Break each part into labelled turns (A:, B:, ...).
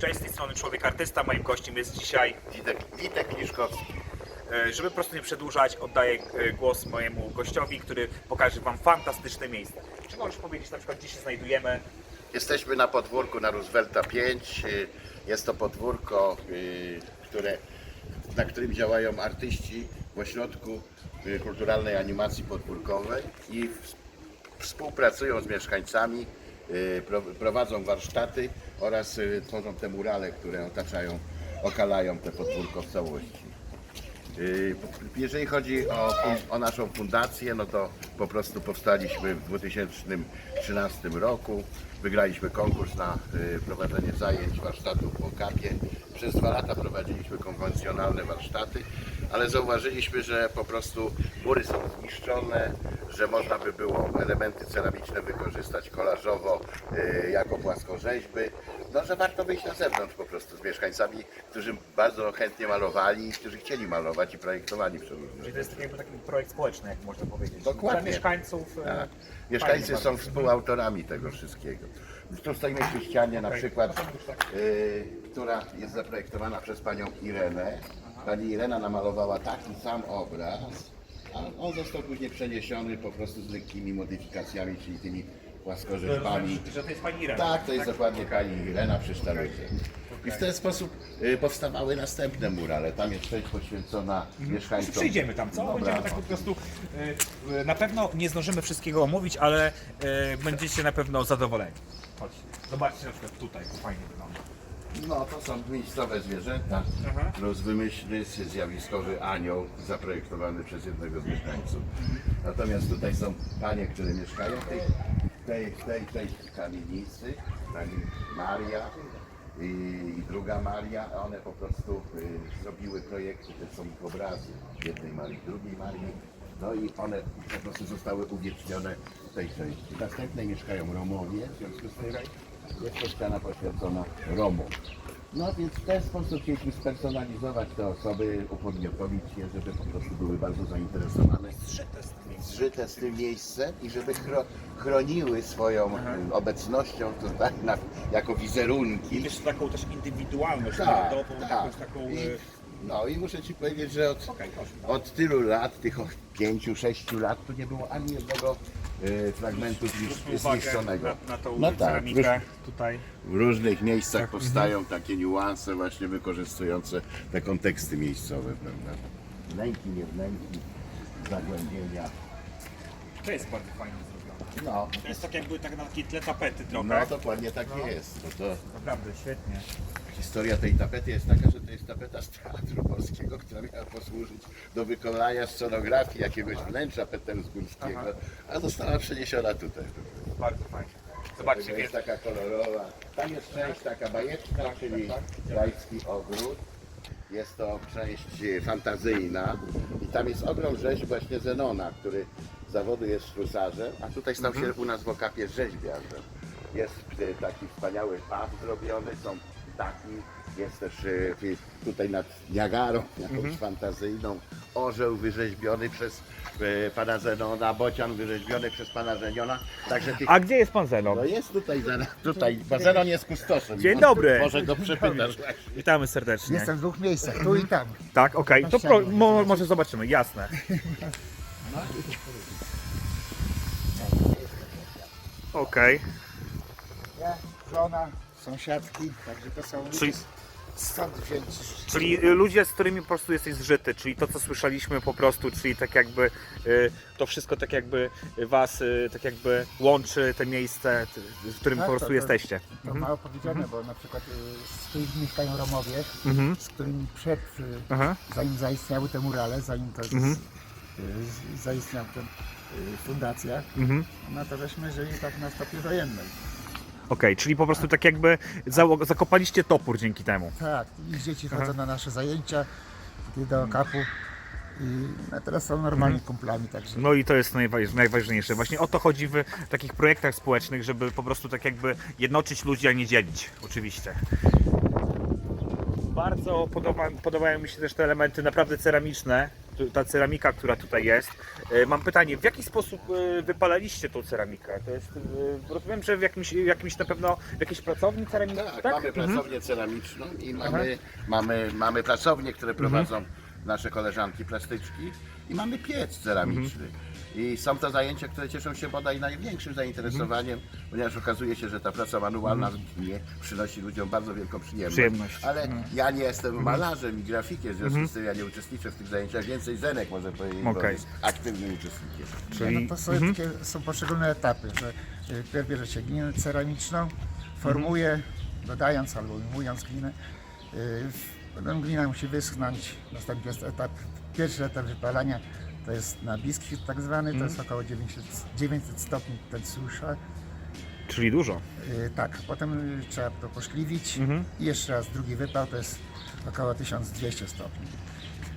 A: Cześć, z tej strony Człowiek Artysta. Moim gościem jest dzisiaj,
B: Witek, Witek Liszkowski.
A: e, żeby po prostu nie przedłużać, oddaję e, głos mojemu gościowi, który pokaże Wam fantastyczne miejsce. Czy możesz powiedzieć na przykład, gdzie się znajdujemy?
B: Jesteśmy na podwórku na Roosevelta 5. Y, Jest to podwórko, które, na którym działają artyści w ośrodku kulturalnej animacji podwórkowej i współpracują z mieszkańcami, prowadzą warsztaty oraz y, tworzą te murale, które otaczają, okalają te podwórko w całości. Y, Jeżeli chodzi o, o naszą fundację, no to po prostu powstaliśmy w 2013 roku. Wygraliśmy konkurs na y, prowadzenie zajęć warsztatów po kapie. Przez dwa lata prowadziliśmy konwencjonalne warsztaty, ale zauważyliśmy, że po prostu mury są zniszczone, że można by było elementy ceramiczne wykorzystać kolażowo y, jako płaskorzeźby. No, że warto wyjść na zewnątrz po prostu z mieszkańcami, którzy bardzo chętnie malowali, którzy chcieli malować i projektowali przeróżne.
A: Czyli to jest jakby taki projekt społeczny, jak można powiedzieć.
B: Dokładnie.
A: Dla mieszkańców. e,
B: Tak. Mieszkańcy
A: fajnie
B: są
A: bardzo.
B: współautorami tego wszystkiego. Tu stoimy przy ścianie na przykład,
A: tak.
B: y, która jest zaprojektowana przez panią Irenę. Pani Irena namalowała taki sam obraz, a on został później przeniesiony po prostu z lekkimi modyfikacjami, czyli tymi płaskorzeźbami.
A: Że to jest pani Irena.
B: Tak, to jest dokładnie pani Irena przy sztalucie. I w ten sposób y, powstawały następne murale. Tam jest część poświęcona mieszkańcom.
A: Przyjdziemy tam, co?
B: Dobra.
A: Będziemy tak po prostu. e, Na pewno nie zdążymy wszystkiego omówić, ale e, będziecie na pewno zadowoleni. Chodźcie. Zobaczcie na przykład tutaj, to fajnie wygląda.
B: No to są miejscowe zwierzęta
A: Aha.
B: plus wymyślny, zjawiskowy anioł zaprojektowany przez jednego z mieszkańców. Natomiast tutaj są panie, które mieszkają w tej, tej, tej, tej kamienicy, pani Maria i, i druga Maria, a one po prostu y, zrobiły projekty, te są ich obrazy jednej Marii, drugiej Marii. No i one po prostu zostały uwiecznione w tej części. W następnej mieszkają Romowie, w związku z tym jest to ściana poświęcona Romom. No więc w ten sposób chcieliśmy spersonalizować te osoby, upodmiotowić je, żeby po prostu były bardzo zainteresowane,
A: tym miejscem.
B: Zżyte z tym miejscem i żeby chro, chroniły swoją obecnością tutaj na, jako
A: I
B: wizerunki.
A: też taką też indywidualność
B: Tak,
A: narodową,
B: tak.
A: jakąś taką.
B: I,
A: e,
B: no i muszę Ci powiedzieć, że od,
A: Okej, proszę.
B: od tylu lat, tych o- pięciu, sześciu lat, tu nie było ani jednego y, fragmentu
A: Zwróćmy
B: znisz-
A: uwagę
B: zniszczonego.
A: Na, na tą
B: No tak,
A: ceramikę tutaj.
B: W różnych miejscach
A: Tak,
B: powstają takie niuanse właśnie wykorzystujące te konteksty miejscowe, prawda? Wnęki, nie wnęki, zagłębienia.
A: To jest bardzo fajnie zrobione.
B: No,
A: To jest tak jakby tak na takie tle tapety trochę.
B: no dokładnie tak jest. No to
A: Naprawdę, świetnie.
B: historia tej tapety jest taka, że to jest tapeta z Teatru Polskiego, która miała posłużyć do wykonania scenografii jakiegoś wnętrza petersburskiego, a została przeniesiona tutaj.
A: Bardzo fajnie.
B: Zobaczcie, jest taka kolorowa. Tam jest część taka bajeczna, czyli rajski ogród. Jest to część e, fantazyjna i tam jest ogrom rzeźb właśnie Zenona, który zawodu jest ślusarzem, a tutaj stał się u nas w Okapie rzeźbiarzem. Jest e, taki wspaniały pas zrobiony, są ptaki, jest też e, tutaj nad Niagarą, jakąś fantazyjną, orzeł wyrzeźbiony przez e, pana Zenona, bocian wyrzeźbiony przez pana Zeniona. Także tych
A: A gdzie jest pan Zenon?
B: no jest tutaj zaraz, tutaj, Bazeron jest kustoszem.
A: Dzień dobry.
B: Może go przepytasz.
A: Witamy serdecznie.
C: Jestem w dwóch miejscach, tu i tam.
A: Tak, okej, to pro, mo, może zobaczymy, jasne. Okej,
C: Ja, żona, sąsiadki, także to są
A: czyli,
C: stąd wziąć.
A: czyli y, ludzie, z którymi po prostu jesteś zżyty, czyli to co słyszeliśmy po prostu, czyli tak jakby y, to wszystko tak jakby was y, tak jakby łączy te miejsce, t- w którym
C: Tak,
A: po prostu jesteście.
C: To mało powiedziane, bo na przykład y, z których mieszkają Romowie,
A: Mhm.
C: z którymi przed, y,
A: Aha.
C: zanim zaistniały te murale, zanim to
A: Mhm.
C: z, zaistniał ten y, fundacja,
A: Mhm.
C: no to żeśmy żyli tak na stopie wojennym.
A: Okej, czyli po prostu tak jakby zakopaliście topór dzięki temu.
C: Tak, i dzieci chodzą
A: Aha.
C: na nasze zajęcia, tutaj do kapu i no, teraz są normalnie kumplami, także
A: No i to jest najważ, najważniejsze. Właśnie o to chodzi w takich projektach społecznych, żeby po prostu tak jakby jednoczyć ludzi, a nie dzielić. Oczywiście. Bardzo podoba, podobają mi się też te elementy naprawdę ceramiczne, ta ceramika, która tutaj jest. E, Mam pytanie, w jaki sposób e, wypalaliście tą ceramikę? To jest, e, rozumiem, że w jakimś, jakimś na pewno, w jakiejś pracowni ceramiki,
B: Tak,
A: tak?
B: mamy
A: Mhm.
B: pracownię ceramiczną i mamy, mamy, mamy pracownie, które
A: Mhm.
B: prowadzą nasze koleżanki plastyczki i mamy piec ceramiczny. I są to zajęcia, które cieszą się bodaj największym zainteresowaniem, ponieważ okazuje się, że ta praca manualna w gminie przynosi ludziom bardzo wielką przyjemność.
A: Przyjemność.
B: Ale ja nie jestem malarzem i grafikiem, w związku z tym ja nie uczestniczę w tych zajęciach. Więcej Zenek może powiedzieć, bo
A: Okej.
B: jest aktywnym uczestnikiem.
A: Czyli,
C: No to są,
A: mhm.
C: takie, są poszczególne etapy, że y, pierw bierze się glinę ceramiczną, formuje, dodając albo ujmując glinę. y, Potem glina musi wyschnąć. Następnie jest etap, pierwszy etap wypalania to jest na biskit tak zwany, to jest około 900, 900 stopni Celsjusza.
A: czyli dużo.
C: Y, Tak, potem y, trzeba to poszkliwić
A: Mhm.
C: i jeszcze raz drugi wypał to jest około 1200 stopni.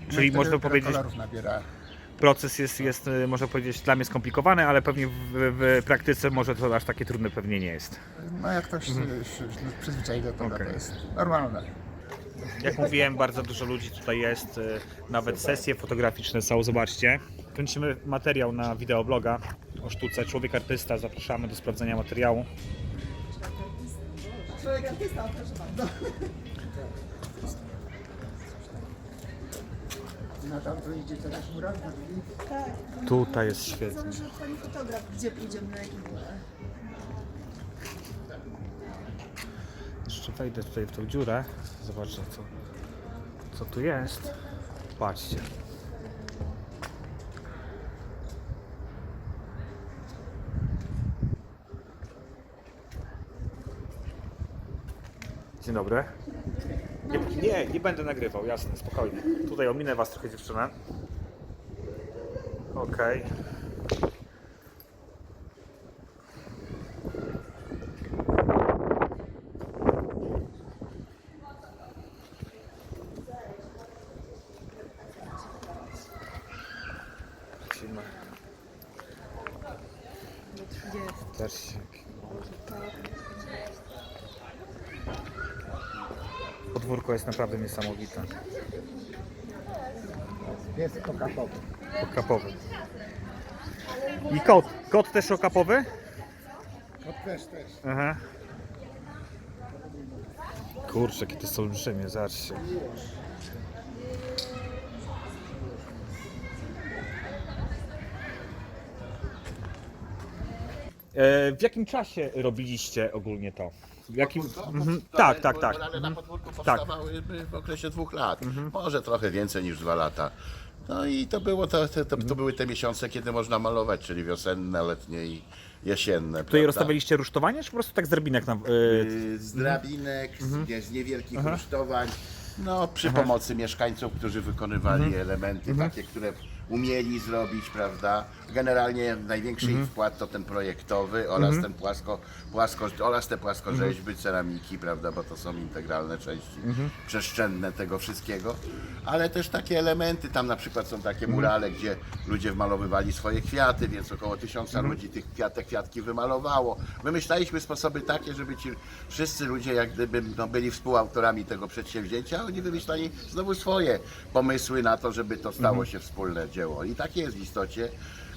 C: No
A: Czyli
C: i wtedy
A: można
C: dopiero
A: powiedzieć-
C: kolorów nabiera
A: Proces jest, jest e, można powiedzieć, dla mnie skomplikowany, ale pewnie w, w praktyce może to aż takie trudne pewnie nie jest.
C: No jak ktoś się się przyzwyczai do tego,
A: Mhm. Okej.
C: to jest normalne.
A: Jak mówiłem, bardzo dużo ludzi tutaj jest, e, nawet sesje fotograficzne są, zobaczcie. Kręcimy materiał na wideobloga o sztuce Człowiek Artysta, zapraszamy do sprawdzenia materiału.
C: Na tamto idzie teraz mural, na drugi.
A: Tutaj jest świetnie.
D: Zależy od pani fotograf, gdzie pójdziemy na jakim
A: Jeszcze wejdę tutaj w tą dziurę, zobaczę co, co tu jest. Patrzcie. Dzień dobry. Nie, nie, nie będę nagrywał, jasne, spokojnie. Tutaj ominę was trochę dziewczynę. Okej. Lecimy. Patrzcie. Podwórko jest naprawdę niesamowite.
C: Jest okapowy.
A: Okapowy. I kot. Kot też okapowy?
C: Od też, też.
A: Aha. Kurczę, jakie to są olbrzymie, zobaczcie. E, w jakim czasie robiliście ogólnie to? Jakim... Mhm. Tak, tak, tak.
B: Ale na
A: Mhm.
B: podwórku
A: Tak.
B: powstawały w okresie dwóch lat. Może trochę więcej niż dwa lata. No i to, było to, to, to, to były te miesiące, kiedy można malować, czyli wiosenne, letnie i jesienne.
A: Tutaj
B: prawda?
A: rozstawialiście rusztowanie, czy po prostu tak z drabinek na... E,
B: Y, z drabinek,
A: Mhm.
B: z, z niewielkich rusztowań. No, przy pomocy mieszkańców, którzy wykonywali
A: Mhm.
B: elementy takie, które umieli zrobić, prawda? Generalnie największy
A: Mhm.
B: ich wkład to ten projektowy oraz ten płasko, płasko, oraz te płaskorzeźby, ceramiki, prawda? Bo to są integralne części
A: Mhm.
B: przestrzenne tego wszystkiego. Ale też takie elementy, tam na przykład są takie
A: Mhm.
B: murale, gdzie ludzie wmalowywali swoje kwiaty, więc około tysiąca
A: Mhm.
B: ludzi tych kwiat, te kwiatki wymalowało. Wymyślaliśmy sposoby takie, żeby ci wszyscy ludzie jak gdyby no, byli współautorami tego przedsięwzięcia, a oni wymyślali znowu swoje pomysły na to, żeby to stało się wspólne dzieło. I tak jest w istocie.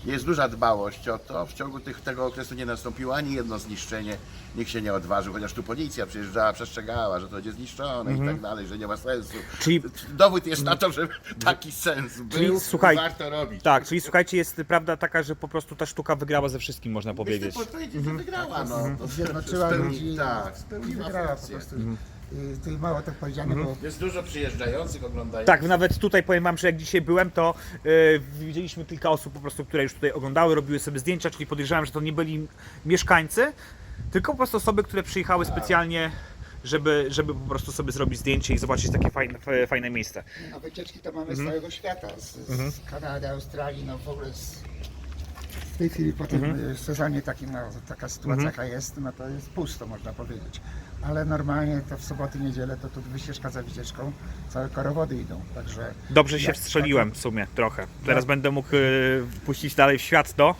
B: Jest duża dbałość o to. W ciągu tych, tego okresu nie nastąpiło ani jedno zniszczenie. Nikt się nie odważył, chociaż tu policja przyjeżdżała, przestrzegała, że to będzie zniszczone i tak dalej, że nie ma sensu.
A: Mhm. Czyli-
B: Dowód jest na to, że taki sens
A: Czyli
B: był,
A: słuchaj-
B: warto robić.
A: tak, czyli słuchajcie, jest prawda taka, że po prostu ta sztuka wygrała ze wszystkim, można powiedzieć.
B: Powiedzieć, że wygrała, no. To
C: Zjednoczyła ludzi
B: Tak,
C: i
B: spełniła
C: wygrała po prostu. Y, mało tak powiedziane, bo
B: Jest dużo przyjeżdżających, oglądających.
A: Tak, nawet tutaj powiem Wam, że jak dzisiaj byłem, to y, widzieliśmy kilka osób po prostu, które już tutaj oglądały, robiły sobie zdjęcia, czyli podejrzewam, że to nie byli mieszkańcy, tylko po prostu osoby, które przyjechały specjalnie, żeby, żeby po prostu sobie zrobić zdjęcie i zobaczyć takie fajne, fa- fajne miejsce.
C: na wycieczki to mamy z całego świata, z, z Kanady, Australii, no w ogóle z, w tej chwili po tym y, sezonie takim, no, taka sytuacja jaka jest, no to jest pusto można powiedzieć. Ale normalnie to w soboty, niedzielę to tu wyścieżka za wycieczką, całe korowody idą, także...
A: Dobrze się wstrzeliłem w sumie trochę. Teraz będę mógł y, puścić dalej w świat to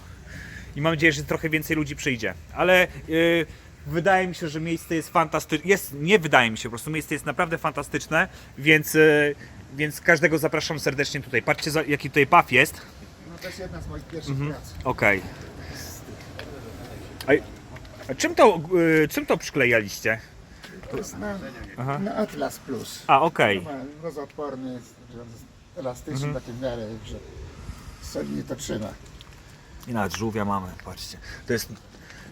A: i mam nadzieję, że trochę więcej ludzi przyjdzie. Ale y, Wydaje mi się, że miejsce jest fantastyczne. Jest, nie wydaje mi się, po prostu miejsce jest naprawdę fantastyczne, więc, e, więc każdego zapraszam serdecznie tutaj. Patrzcie, jaki tutaj paw jest.
C: To jest jedna z moich pierwszych
A: Mhm.
C: prac.
A: Okej. A, a czym, to, e, czym to przyklejaliście?
C: To jest na, na Atlas Plus.
A: A, okej.
C: Ma Mrozoodporny, elastyczny
A: Mhm.
C: taki w miarę, że solidnie to trzyma.
A: I nawet żółwia mamy, patrzcie. To jest,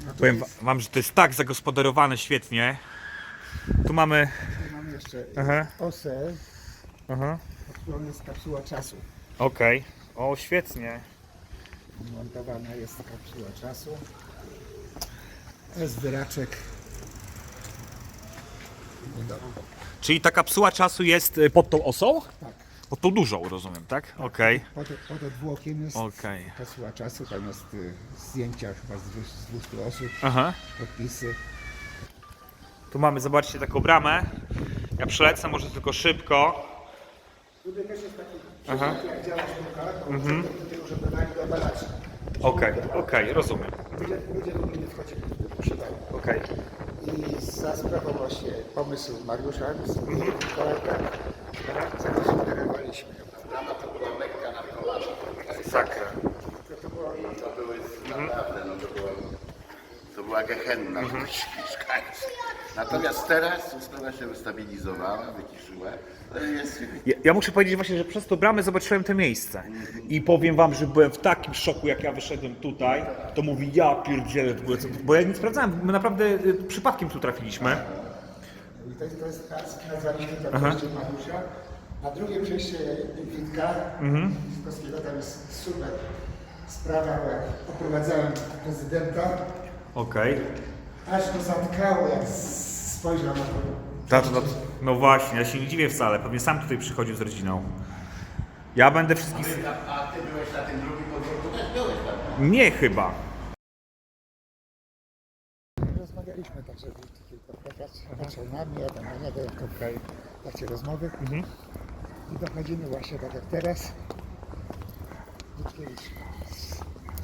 C: No
A: powiem
C: jest,
A: wam, że to jest tak zagospodarowane świetnie. Tu mamy...
C: tu mamy jeszcze
A: Aha.
C: osę,
A: Aha.
C: którą jest kapsuła czasu.
A: Okej. O, świetnie.
C: Montowana jest kapsuła czasu. Jest wyraczek.
A: Czyli ta kapsuła czasu jest y, pod tą osą?
C: Tak.
A: Pod tą dużą, rozumiem, tak? Okej.
C: Pod, pod odwłokiem jest
A: Okej.
C: kapsuła czasu. Tam jest y, zdjęcia chyba z 200 z 200 osób,
A: Aha.
C: podpisy.
A: Tu mamy, zobaczcie, taką bramę. Ja przelecę może tylko szybko.
C: Tutaj też jest taki
A: Aha.
C: jak działa sztuka, to mhm. do balaczy.
A: Okej, okej, rozumiem.
C: Ludzie, ludzie powinni wchodzić do.
A: Okej.
C: I za sprawą właśnie pomysłu Mariusza z kolega, zasugerowaliśmy.
B: Brama to była lekka narkomana.
A: Sakra.
C: To, to było
B: To były naprawdę, no to była, to była gehenna mieszkańców. Natomiast teraz sprawa się ustabilizowała, wyciszyła. I jest
A: Ja, ja muszę powiedzieć właśnie, że przez tą bramę zobaczyłem to miejsce. I powiem wam, że byłem w takim szoku, jak ja wyszedłem tutaj, to mówi, ja pierdzielę, bo ja nie sprawdzałem, my naprawdę y, przypadkiem tu trafiliśmy.
C: I to jest, to jest nazwaliśmy to przejście. A drugie przejście Witka
A: Mhm.
C: Witkowskiego, tam jest super sprawa, bo jak oprowadzałem prezydenta,
A: Okej.
C: aż go zatkało, jak spojrzał na to.
A: Tak, no, no właśnie, ja się nie dziwię wcale, pewnie sam tutaj przychodził z rodziną. Ja będę wszystkich...
B: A ty byłeś na tym drugim podwórku? Też byłeś tam.
A: Nie chyba.
C: Rozmawialiśmy tak, żeby tylko pokazać, patrzał na mnie, ja tam na niego, jak to w trakcie rozmowy. I dochodzimy właśnie tak jak teraz. Witkiewicz.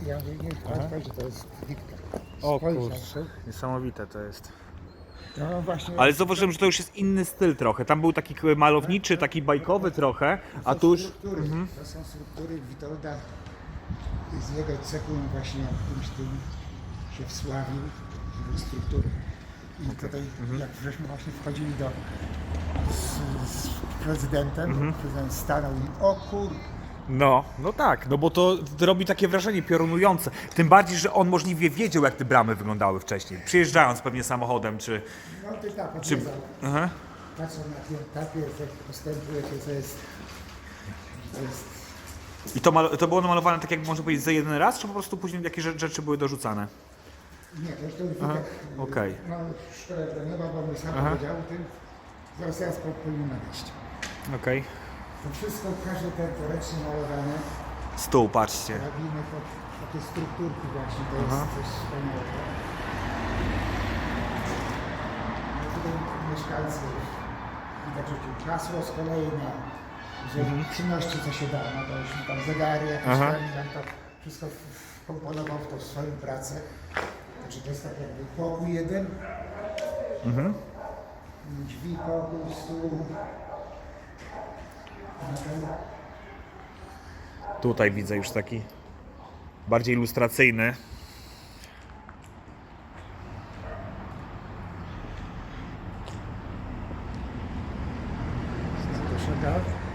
C: I Ja mówię, nie, pan powie, że to jest Witka.
A: O
C: Spojrzał
A: kurczę, niesamowite to jest.
C: No właśnie.
A: Ale zauważyłem, że to już jest inny styl trochę. Tam był taki malowniczy, taki bajkowy trochę, a tu już...
C: Struktury. To są struktury Witolda. Z jego cechą właśnie jakimś tym się wsławił, żeby struktury. I tutaj, jak żeśmy właśnie wchodzili do, z, z prezydentem, prezydent stanął i o kur...
A: No, no tak, no bo to robi takie wrażenie piorunujące. Tym bardziej, że on możliwie wiedział, jak te bramy wyglądały wcześniej. Przyjeżdżając pewnie samochodem, czy...
C: No ty tak,
A: czy... Aha.
C: Patrzą na tym etapie, jak postępuje, to jest... To jest
A: I to, mal- to było namalowane tak, jak można powiedzieć, za jeden raz, czy po prostu później jakieś rze- rzeczy były dorzucane?
C: nie, to już to już Witek,
A: okej.
C: No, szkoda, że nie ma, bo mi sam powiedział o tym. Zaraz teraz powinien nadejść.
A: Okej.
C: To wszystko, każde te ręcznie malowane,
A: Stół, patrzcie.
C: robimy to, takie strukturki właśnie, to jest coś wspaniałego. No tutaj mieszkańcy widać rzucił hasło z kolei na, że przynoście co się da, no to już tam zegary jakieś
A: Aha.
C: tam, tam to wszystko wkomponował w to w swoją pracę. Znaczy to jest tak jakby pokój jeden, drzwi, pokój, stół. No
A: Tutaj widzę już taki bardziej ilustracyjny.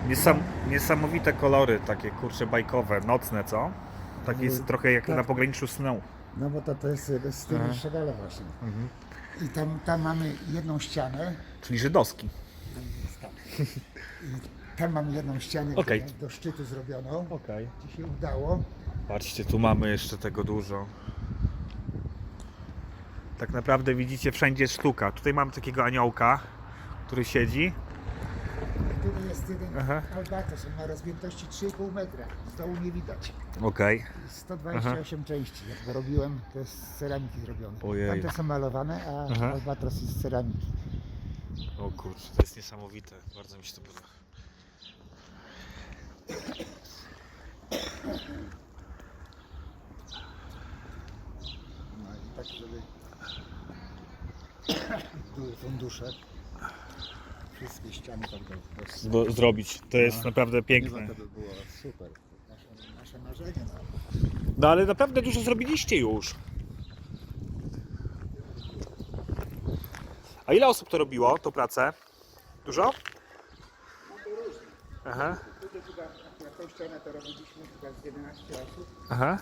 A: Niesam, niesamowite kolory, takie kurcze bajkowe, nocne, co? Takie jest trochę jak na pograniczu snu.
C: No bo to, to jest z tym Chevrolet właśnie. I tam, tam mamy jedną ścianę,
A: Czyli żydowski.
C: tam mamy jedną ścianę
A: Okej.
C: do szczytu zrobioną.
A: Okej.
C: Ci się udało.
A: Patrzcie, tu mamy jeszcze tego dużo. Tak naprawdę widzicie wszędzie sztuka. Tutaj mamy takiego aniołka, który siedzi.
C: I tutaj jest jeden
A: Aha.
C: albatros, on ma rozgiętości 3,5 metra. Z dołu nie widać.
A: Okej.
C: 128 części. Jak to robiłem, to jest z ceramiki zrobione.
A: Ojej.
C: Tamte są malowane, a
A: Aha.
C: albatros jest z ceramiki.
A: O kurczę, to jest niesamowite. Bardzo mi się to podoba.
C: No i tak, żeby były fundusze. Wszystkie ściany tak do, do
A: zrobić. To jest naprawdę piękne.
C: To by było super. Nasze, nasze marzenie. No.
A: No ale naprawdę dużo zrobiliście już. A ile osób to robiło, tą pracę? Dużo? Aha,
C: Tutaj chyba na tą ścianę to robiliśmy chyba z 11 osób.
A: aha.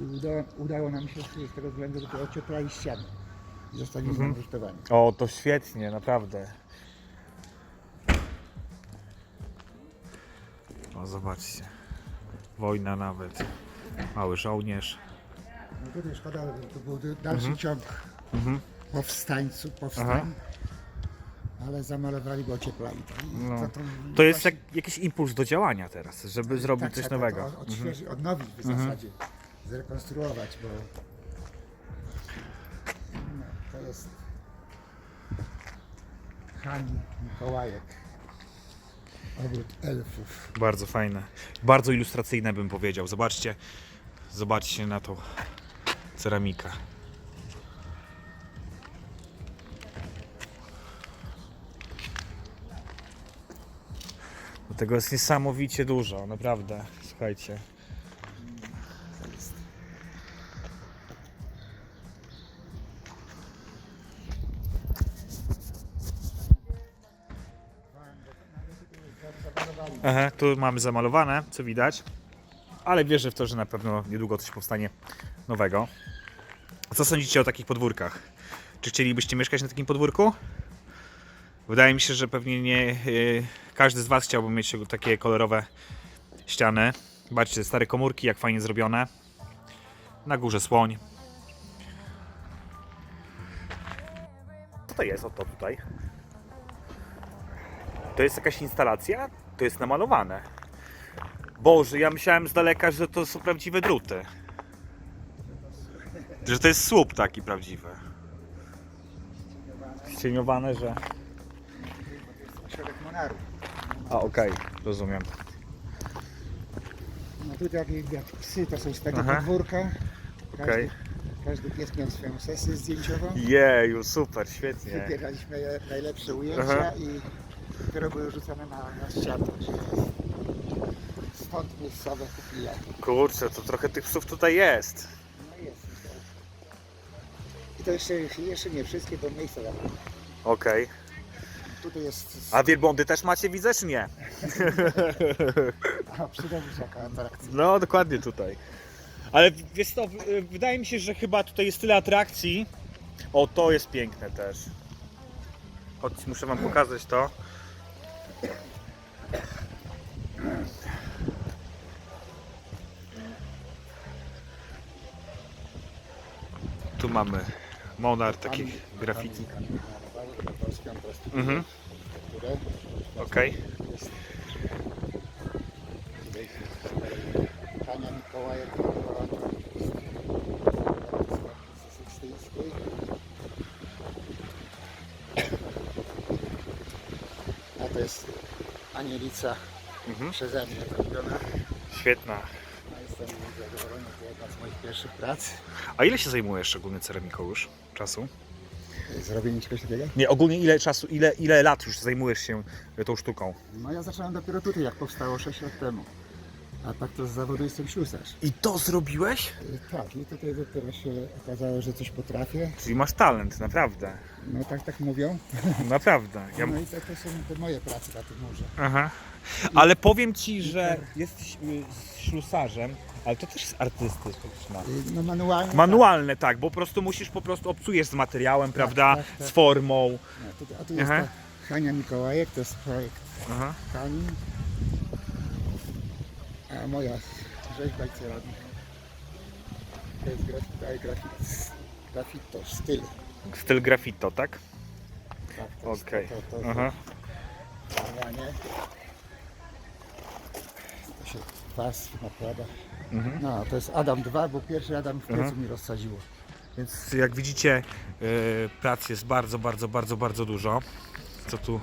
C: I udało, udało nam się z tego względu, że to ocieplali ściany. I zostali
A: Mhm.
C: mhm.
A: O, to świetnie, naprawdę. O, zobaczcie. Wojna nawet. Mały żołnierz.
C: No tutaj szkoda, że to był dalszy
A: Mhm.
C: ciąg powstańców, powstań. Ale zamalowali, bo ocieplali
A: No.
C: to,
A: To jest jak, jakiś impuls do działania teraz, żeby zrobić
C: tak,
A: coś
C: tak,
A: nowego. Mhm.
C: To odświeżyć, odnowić w zasadzie, zrekonstruować, bo no, to jest Hani Mikołajek. Obrót elfów.
A: Bardzo fajne. Bardzo ilustracyjne bym powiedział. Zobaczcie. Zobaczcie na tą ceramikę. Tego jest niesamowicie dużo, naprawdę. Słuchajcie. Aha, tu mamy zamalowane, co widać. Ale wierzę w to, że na pewno niedługo coś powstanie nowego. Co sądzicie o takich podwórkach? Czy chcielibyście mieszkać na takim podwórku? Wydaje mi się, że pewnie nie yy, każdy z Was chciałby mieć takie kolorowe ściany. Zobaczcie, stare komórki, jak fajnie zrobione. Na górze słoń. Co to jest oto tutaj? To jest jakaś instalacja? To jest namalowane. Boże, ja myślałem z daleka, że to są prawdziwe druty. Że to jest słup taki prawdziwy. Cieniowane, że...
C: Środek Monaru.
A: A, okej, rozumiem.
C: No tutaj jak, jak psy to są z tego
A: Aha.
C: podwórka. Każdy,
A: Okej.
C: każdy pies miał swoją sesję zdjęciową.
A: Jeju, super, świetnie.
C: Wybieraliśmy je- najlepsze ujęcia
A: Aha.
C: i dopiero były rzucone na, na ścianę. że to jest- Stąd miejscowe kupili.
A: Kurczę, to trochę tych psów tutaj jest.
C: No jest. I to jeszcze, jeszcze nie wszystkie, bo miejsce tam.
A: Okej.
C: Tutaj jest.
A: A wielbłądy też macie, widzę, czy nie?
C: A przydałby się jaka atrakcja.
A: No, dokładnie tutaj. Ale wiesz co, w- wydaje mi się, że chyba tutaj jest tyle atrakcji. O, to jest piękne też. Chodź, muszę wam pokazać to. Tu mamy monar takich graffiti. Mhm. Okej.
C: Hania Mikołajek malowała to z Sykstyńskiej. A to jest Anielica
A: Mhm.
C: przeze mnie zrobiona.
A: Świetna.
C: Jestem zadowolony, to jedna z moich pierwszych prac.
A: A ile się zajmujesz szczególnie ceramiką już? Czasu?
C: Zrobienie czegoś takiego?
A: Nie, ogólnie ile czasu, ile, ile lat już zajmujesz się e, tą sztuką?
C: No ja zacząłem dopiero tutaj, jak powstało 6 lat temu. A tak to z zawodu jestem ślusarz.
A: I to zrobiłeś?
C: Y, Tak, i tutaj dopiero się okazało, że coś potrafię.
A: Czyli masz talent, naprawdę.
C: No tak, tak mówią.
A: Naprawdę. Ja...
C: No i tak to są te moje prace na tym murze.
A: Aha. Ale powiem ci, że jesteś y, ślusarzem, ale to też jest artystyczne.
C: Y, No manualnie.
A: Manualne, tak, bo po prostu musisz po prostu obcujesz z materiałem, prawda?
C: tak, tak.
A: Z formą.
C: Tak. No, a tu jest
A: Aha.
C: ta Hania Mikołajek, to jest projekt
A: Aha.
C: Hani. A moja rzeźba i ceramika. To jest grafita, grafit, grafito, styl.
A: Styl graffito, tak?
C: Tak, to jest
A: Okej.
C: to, to, to,
A: Aha.
C: To się warstwy nakłada.
A: Mhm.
C: No, to jest Adam 2, bo pierwszy Adam w plecu
A: mhm.
C: mi rozsadziło.
A: Więc Jak widzicie, yy, prac jest bardzo, bardzo, bardzo, bardzo dużo. Co tu?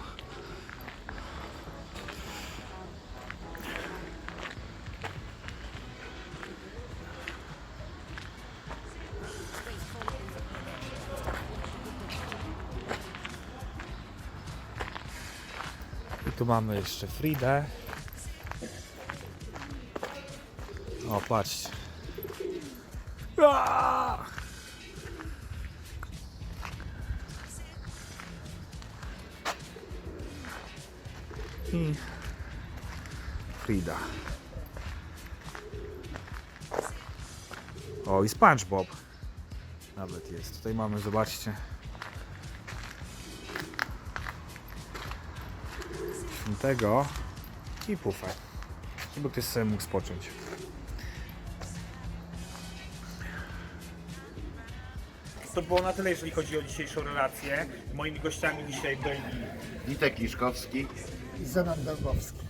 A: I tu mamy jeszcze Fridę. O, patrzcie. Aaaa! Frida. O, i SpongeBob. Nawet jest. Tutaj mamy, zobaczcie. Świętego i pufę. Żeby ktoś sobie mógł spocząć. To było na tyle, jeżeli chodzi o dzisiejszą relację. Moimi gościami dzisiaj byli
B: Witek Liszkowski.
C: I Zenon Dąbowski.